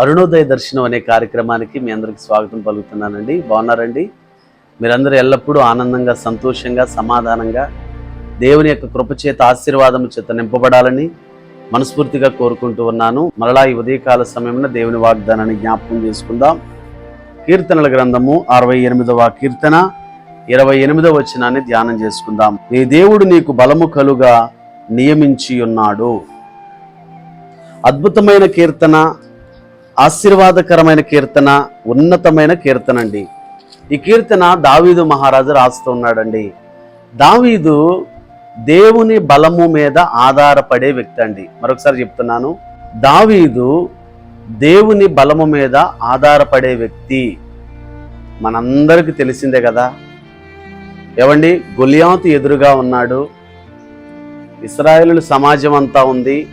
అరుణోదయ దర్శనం అనే కార్యక్రమానికి మీ అందరికి స్వాగతం పలుకుతున్నానండి. బాగున్నారండి? మీరందరూ ఎల్లప్పుడూ ఆనందంగా సంతోషంగా సమాధానంగా దేవుని యొక్క కృపచేత ఆశీర్వాదము చేత నింపబడాలని మనస్ఫూర్తిగా కోరుకుంటూ ఉన్నాను. మరలా ఈ ఉదయకాల సమయంలో దేవుని వాగ్దానాన్ని జ్ఞాపకం చేసుకుందాం. కీర్తనల గ్రంథము అరవై ఎనిమిదవ కీర్తన ఇరవై ఎనిమిదవ వచనాన్ని ధ్యానం చేసుకుందాం. నీ దేవుడు నీకు బలము కలుగా నియమించి ఉన్నాడు అద్భుతమైన కీర్తన ఆశీర్వాదకరమైన కీర్తన ఉన్నతమైన కీర్తన అండి ఈ కీర్తన దావీదు మహారాజు రాస్తూ ఉన్నాడండి దావీదు దేవుని బలము మీద ఆధారపడే వ్యక్తి అండి. మరొకసారి చెప్తున్నాను. దావీదు దేవుని బలము మీద ఆధారపడే వ్యక్తి. మనందరికీ తెలిసిందే కదా. ఏవండి? గొలియాతు ఎదురుగా ఉన్నాడు. ఇస్రాయేలు సమాజం అంతా ఉంది.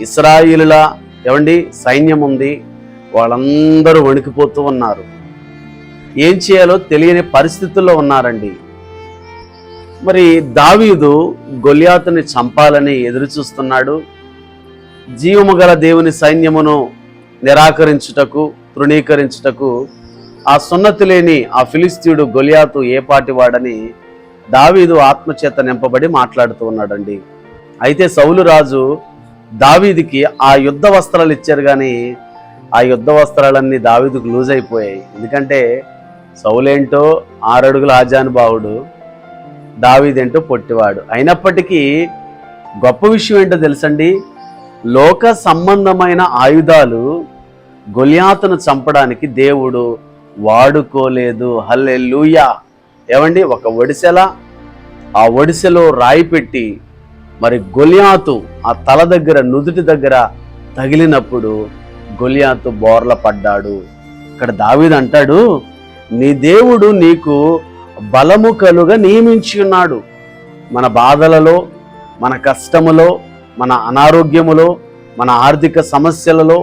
ఇస్రాయిలుల ఏమండి సైన్యం ఉంది. వాళ్ళందరూ వణికిపోతూ ఉన్నారు. ఏం చేయాలో తెలియని పరిస్థితుల్లో ఉన్నారండి. మరి దావీదు గొలియాతుని చంపాలని ఎదురు చూస్తున్నాడు. జీవము గల దేవుని సైన్యమును నిరాకరించుటకు తృణీకరించుటకు ఆ సున్నతి లేని ఆ ఫిలిస్తీయుడు గొలియాతు ఏ వాడని దావీదు ఆత్మచేత నింపబడి మాట్లాడుతూ ఉన్నాడండి. అయితే సౌలు రాజు దావీదికి ఆ యుద్ధ వస్త్రాలు ఇచ్చారు కానీ ఆ యుద్ధ వస్త్రాలన్నీ దావీదుకు లూజ్ అయిపోయాయి. ఎందుకంటే సౌలేంటో ఆరడుగుల ఆజానుభావుడు దావీదేంటో పొట్టివాడు. అయినప్పటికీ గొప్ప విషయం ఏంటో తెలుసండి? లోక సంబంధమైన ఆయుధాలు గొలియాతును చంపడానికి దేవుడు వాడుకోలేదు. హల్లే ఏమండి? ఒక ఒడిసెల ఆ ఒడిసెలో రాయి పెట్టి మరి గొలియాతు ఆ తల దగ్గర నుదుటి దగ్గర తగిలినప్పుడు గొలియాతు బోర్ల పడ్డాడు. ఇక్కడ దావీదు అంటాడు నీ దేవుడు నీకు బలము కలుగా నియమించి ఉన్నాడు. మన బాధలలో మన కష్టములో మన అనారోగ్యములో మన ఆర్థిక సమస్యలలో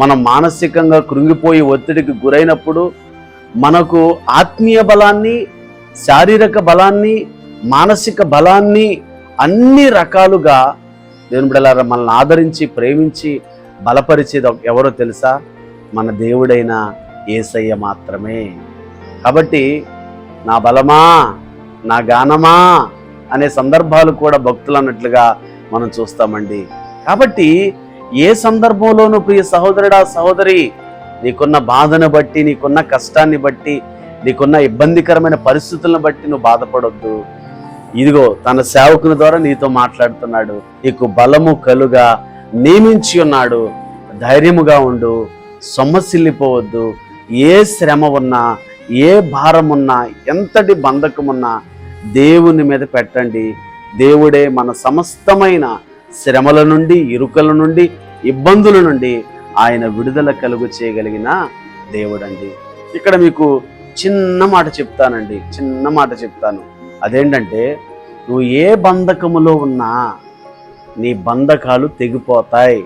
మనం మానసికంగా కృంగిపోయి ఒత్తిడికి గురైనప్పుడు మనకు ఆత్మీయ బలాన్ని శారీరక బలాన్ని మానసిక బలాన్ని అన్ని రకాలుగా దేవుని బిడ్డలారా మనల్ని ఆదరించి ప్రేమించి బలపరిచేది ఎవరో తెలుసా? మన దేవుడైన ఏసయ్య మాత్రమే. కాబట్టి నా బలమా? నా గానమా? అనే సందర్భాలు కూడా భక్తులు అన్నట్లుగా మనం చూస్తామండి. కాబట్టి ఏ సందర్భంలోనూ ప్రియ సహోదరుడా సహోదరి నీకున్న బాధను బట్టి నీకున్న కష్టాన్ని బట్టి నీకున్న ఇబ్బందికరమైన పరిస్థితులను బట్టి నువ్వు బాధపడొద్దు. ఇదిగో తన సేవకుని ద్వారా నీతో మాట్లాడుతున్నాడు. నీకు బలము కలుగా నియమించి ఉన్నాడు. ధైర్యముగా ఉండు. సొమ్మసిల్లిపోవద్దు. ఏ శ్రమ ఉన్నా ఏ భారం ఉన్నా ఎంతటి బంధకమున్నా దేవుని మీద పెట్టండి. దేవుడే మన సమస్తమైన శ్రమల నుండి ఇరుకల నుండి ఇబ్బందుల నుండి ఆయన విడుదల కలుగు చేయగలిగిన దేవుడండి. ఇక్కడ మీకు చిన్న మాట చెప్తానండి. చిన్న మాట చెప్తాను. అదేంటంటే నువ్వు ఏ బంధకములో ఉన్నా నీ బంధకాలు తెగిపోతాయి.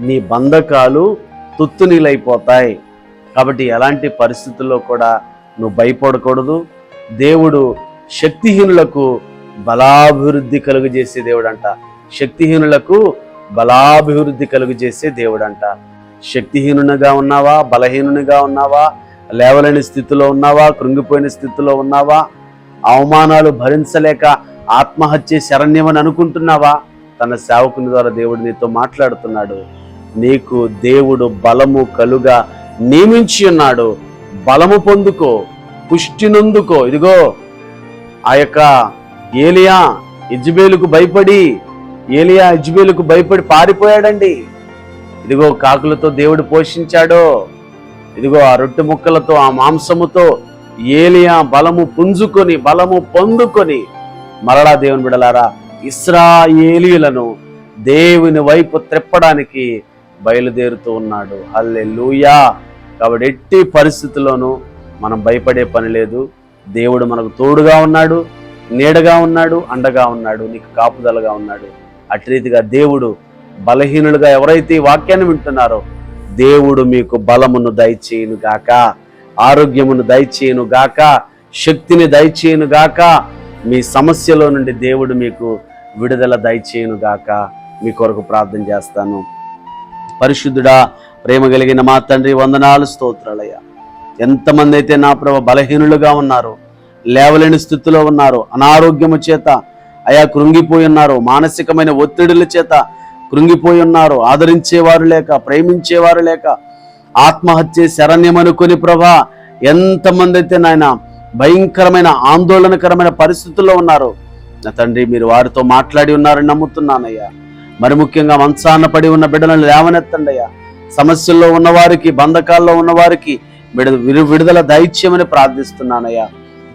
నీ బంధకాలు తుత్తునీలైపోతాయి. కాబట్టి ఎలాంటి పరిస్థితుల్లో కూడా నువ్వు భయపడకూడదు. దేవుడు శక్తిహీనులకు బలాభివృద్ధి కలుగజేసే దేవుడంట. శక్తిహీనులకు బలాభివృద్ధి కలుగజేసే దేవుడంట. శక్తిహీనునిగా ఉన్నావా? బలహీనునిగా ఉన్నావా? లేవలేని స్థితిలో ఉన్నావా? కృంగిపోయిన స్థితిలో ఉన్నావా? అవమానాలు భరించలేక ఆత్మహత్య శరణ్యమని అనుకుంటున్నావా? తన సేవకుని ద్వారా దేవుడు నీతో మాట్లాడుతున్నాడు. నీకు దేవుడు బలము కలుగా నియమించి ఉన్నాడు. బలము పొందుకో పుష్టి నందుకో. ఇదిగో ఆ యొక్క ఏలియా ఇజ్బేలుకు భయపడి ఏలియా ఇజ్బేలుకు భయపడి పారిపోయాడండి. ఇదిగో కాకులతో దేవుడు పోషించాడో. ఇదిగో ఆ రొట్టె ముక్కలతో ఆ మాంసముతో ఏలియా బలము పుంజుకొని బలము పొందుకొని మరలా దేవుని బిడలారా ఇస్రాయేలీలను దేవుని వైపు త్రిప్పడానికి బయలుదేరుతూ ఉన్నాడు. హల్లే కాబట్టి ఎట్టి పరిస్థితుల్లోనూ మనం భయపడే పని లేదు. దేవుడు మనకు తోడుగా ఉన్నాడు నీడగా ఉన్నాడు అండగా ఉన్నాడు నీకు కాపుదలగా ఉన్నాడు. అటు రీతిగా దేవుడు బలహీనులుగా ఎవరైతే ఈ వాక్యాన్ని వింటున్నారో దేవుడు మీకు బలమును దయచేయును గాక ఆరోగ్యమును దయచేయును గాక శక్తిని దయచేయును గాక మీ సమస్యలో నుండి దేవుడు మీకు విడుదల దయచేయును గాక మీ కొరకు ప్రార్థన చేస్తాను. పరిశుద్ధుడా ప్రేమ కలిగిన మా తండ్రి వందనాలు స్తోత్రాలయ్య. ఎంతమంది అయితే నా ప్రభ బలహీనులుగా ఉన్నారు లేవలేని స్థితిలో ఉన్నారు అనారోగ్యము చేత అయా కృంగిపోయి ఉన్నారు మానసికమైన ఒత్తిడుల చేత కృంగిపోయి ఉన్నారు ఆదరించేవారు లేక ప్రేమించేవారు లేక ఆత్మహత్య శరణ్యమనుకుని ప్రభా ఎంతమంది అయితే నాయన భయంకరమైన ఆందోళనకరమైన పరిస్థితుల్లో ఉన్నారు. నా తండ్రి మీరు వారితో మాట్లాడి ఉన్నారని నమ్ముతున్నానయ్యా. మరి ముఖ్యంగా మంచాన పడి ఉన్న బిడ్డలను లేవనెత్తండి అయ్యా. సమస్యల్లో ఉన్నవారికి బంధకాల్లో ఉన్నవారికి విడు- విడుదల దైత్యమని ప్రార్థిస్తున్నానయ్యా.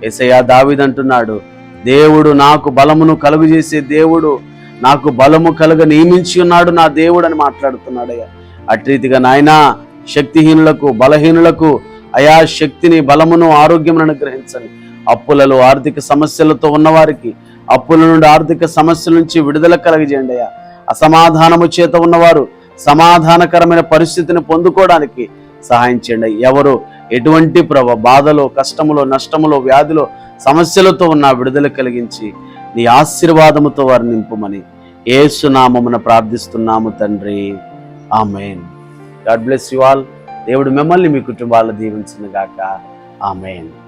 ఏసయ్యా దావిదంటున్నాడు దేవుడు నాకు బలమును కలుగు చేసే దేవుడు నాకు బలము కలుగ నియమించి ఉన్నాడు నా దేవుడు అని మాట్లాడుతున్నాడయ్యా. అటు రీతిగా నాయనా శక్తిహీనులకు బలహీనులకు అయా శక్తిని బలమును ఆరోగ్యమును అనుగ్రహించండి. అప్పులలో ఆర్థిక సమస్యలతో ఉన్నవారికి అప్పుల నుండి ఆర్థిక సమస్యల నుంచి విడుదల కలగజేయండి అయ్యా. అసమాధానము చేత ఉన్నవారు సమాధానకరమైన పరిస్థితిని పొందుకోవడానికి సహాయం చేయండి ఎవరు ఎటువంటి ప్రభ బాధలో కష్టములో నష్టములో వ్యాధిలో సమస్యలతో ఉన్న విడుదల కలిగించి నీ ఆశీర్వాదముతో వారు నింపుమని ఏసునామమున ప్రార్థిస్తున్నాము తండ్రి. Amen. God bless you all. దేవుడు మిమ్మల్ని మీ కుటుంబాలు దీవించిన గాక. ఆమెను.